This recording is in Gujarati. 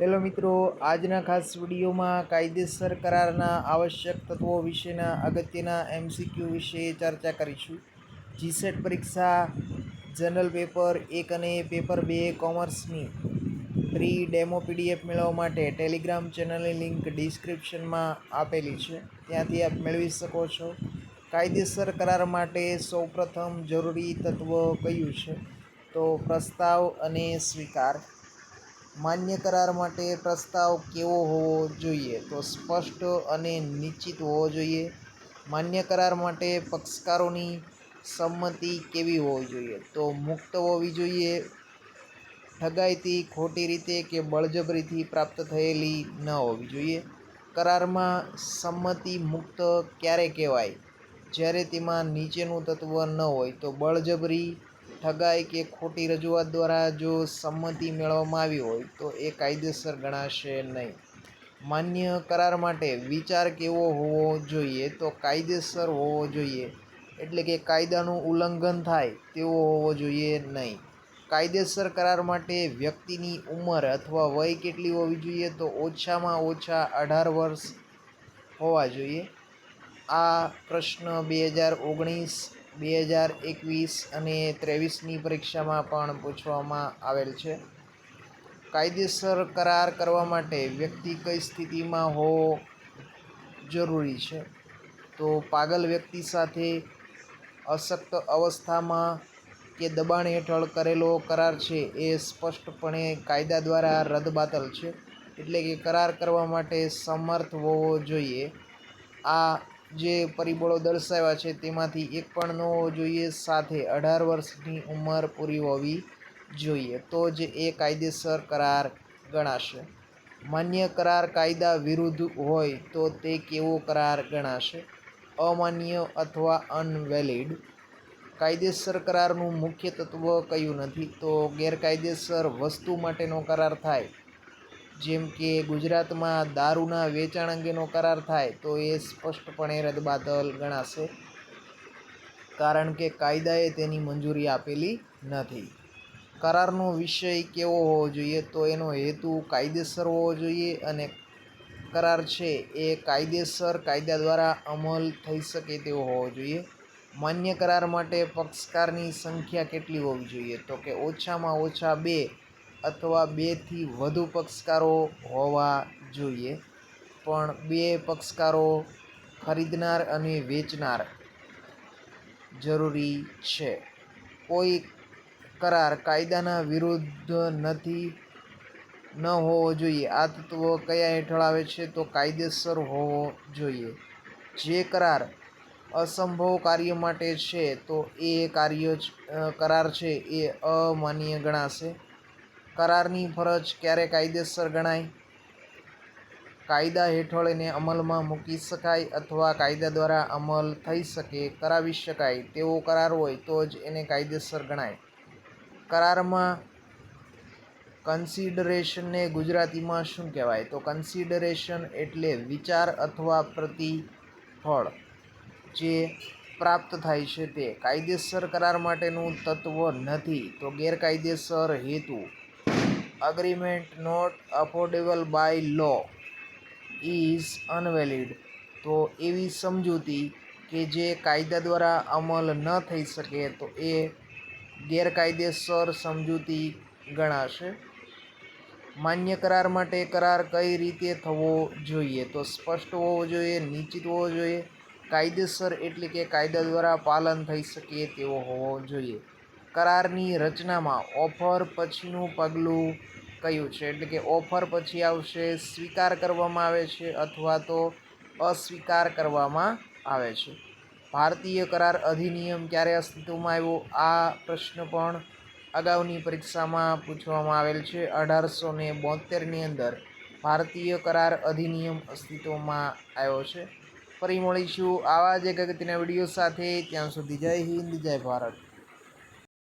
હેલો મિત્રો, આજના ખાસ વિડીયોમાં કાયદેસર કરારના આવશ્યક તત્વો વિશેના અગત્યના એમસીક્યુ વિશે ચર્ચા કરીશું. જીસેટ પરીક્ષા, જનરલ પેપર એક અને પેપર બે કોમર્સની. ફ્રી ડેમો પીડીએફ મેળવવા માટે ટેલિગ્રામ ચેનલની લિંક ડિસ્ક્રિપ્શનમાં આપેલી છે. ત્યાંથી આપ મેળવી શકો છો. કાયદેસર કરાર માટે સૌપ્રથમ જરૂરી તત્વ કયું છે? તો પ્રસ્તાવ અને સ્વીકાર. માન્ય કરાર માટે પ્રસ્તાવ કેવો હોવો જોઈએ તો સ્પષ્ટ અને નિશ્ચિત હોવો જોઈએ. માન્ય કરાર માટે પક્ષકારોની સંમતિ કેવી હોવી જોઈએ તો મુક્ત હોવી જોઈએ. ઠગાઈથી ખોટી રીતે કે બળજબરીથી પ્રાપ્ત થયેલી ન હોવી જોઈએ. કરારમાં સંમતિ મુક્ત ક્યારે કહેવાય? જ્યારે તેમાં નીચેનું તત્વ ન હોય તો બળજબરી ઠગાઈ કે ખોટી રજૂઆત દ્વારા જો સંમતિ મેળવવામાં આવી હોય, તો એ કાયદેસર ગણાશે નહીં. માન્ય કરાર માટે વિચાર કેવો હોવો જોઈએ, તો કાયદેસર હોવો જોઈએ. એટલે કે કાયદાનું ઉલ્લંઘન થાય તેવો હોવો જોઈએ નહીં. કાયદેસર કરાર માટે વ્યક્તિની ઉંમર અથવા વય કેટલી હોવી જોઈએ, તો ઓછામાં ઓછા અઢાર વર્ષ હોવા જોઈએ. આ પ્રશ્ન બે હજાર ઓગણીસ બે હજાર એકવીસ અને ત્રેવીસની પરીક્ષામાં પણ પૂછવામાં આવેલ છે. કાયદેસર કરાર કરવા માટે વ્યક્તિ કઈ સ્થિતિમાં હોવો જરૂરી છે? તો પાગલ વ્યક્તિ સાથે અશક્ત અવસ્થામાં કે દબાણ હેઠળ કરેલો કરાર છે એ સ્પષ્ટપણે કાયદા દ્વારા રદબાતલ છે. એટલે કે કરાર કરવા માટે સમર્થ હોવો જોઈએ. આ જે પરિબળો દર્શાવ્યા છે તેમાંથી એક પણ ન હોવો જોઈએ. સાથે અઢાર વર્ષની ઉંમર પૂરી હોવી જોઈએ. તો જ એ કાયદેસર કરાર ગણાશે. માન્ય કરાર કાયદા વિરુદ્ધ હોય તો તે કેવો કરાર ગણાશે? અમાન્ય અથવા અનવેલિડ? કાયદેસર કરારનું મુખ્ય તત્વ કયું નથી? તો ગેરકાયદેસર વસ્તુ માટેનો કરાર થાય. જેમ કે ગુજરાતમાં દારૂના વેચાણ અંગેનો કરાર થાય, તો એ સ્પષ્ટપણે રદબાતલ ગણાશે. કારણ કે કાયદાએ તેની મંજૂરી આપેલી નથી. કરારનો વિષય કેવો હોવો જોઈએ તો એનો હેતુ કાયદેસર હોવો જોઈએ અને કરાર છે એ કાયદેસર કાયદા દ્વારા અમલ થઈ શકે તેવો હોવો જોઈએ. માન્ય કરાર માટે પક્ષકારની સંખ્યા કેટલી હોવી જોઈએ? તો કે ઓછામાં ઓછા બે અથવા બેથી વધુ પક્ષકારો હોવા જોઈએ. પણ બે પક્ષકારો ખરીદનાર અને વેચનાર જરૂરી છે. કોઈ કરાર કાયદાના વિરુદ્ધ નથી, ન હોવો જોઈએ. આ તત્વ કયા હેઠળ આવે છે તો કાયદેસર હોવો જોઈએ. જે કરાર અસંભવ કાર્ય માટે છે તો એ કાર્ય કરાર છે એ અમાન્ય ગણાશે. કરારની ફરજ ક્યારે કાયદેસર ગણાય? કાયદા હેઠળ એને અમલમાં મૂકી શકાય અથવા કાયદા દ્વારા અમલ થઈ શકે, કરાવી શકાય. તેવો કરાર હોય તો જ એને કાયદેસર ગણાય. કરારમાં કન્સિડરેશનને ગુજરાતીમાં શું કહેવાય? તો કન્સિડરેશન એટલે વિચાર અથવા પ્રતિફળ જે પ્રાપ્ત થાય છે તે. કાયદેસર કરાર માટેનું તત્વ નથી, તો ગેરકાયદેસર હેતુ agreement not affordable by law is invalid તો એવી સમજૂતી કે જે કાયદા દ્વારા અમલ ન થઈ શકે તો એ ગેરકાયદેસર સમજૂતી ગણાશે. માન્ય કરાર માટે કરાર કઈ રીતે થવો જોઈએ? તો સ્પષ્ટ હોવો જોઈએ નિશ્ચિત હોવો જોઈએ, કાયદેસર એટલે કે કાયદા દ્વારા પાલન થઈ શકે તેવો હોવો જોઈએ. કરારની રચનામાં ઓફર પછીનું પગલું કયું છે? એટલે કે ઓફર પછી આવશે સ્વીકાર કરવામાં આવે છે અથવા તો અસ્વીકાર કરવામાં આવે છે. ભારતીય કરાર અધિનિયમ ક્યારે અસ્તિત્વમાં આવ્યો? આ પ્રશ્ન પણ અગાઉની પરીક્ષામાં પૂછવામાં આવેલ છે. અઢારસો ને બોતેરની અંદર ભારતીય કરાર અધિનિયમ અસ્તિત્વમાં આવ્યો છે. ફરી મળીશું આવા જ એક અગત્યના વીડિયો સાથે. ત્યાં સુધી જય હિન્દ, જય ભારત.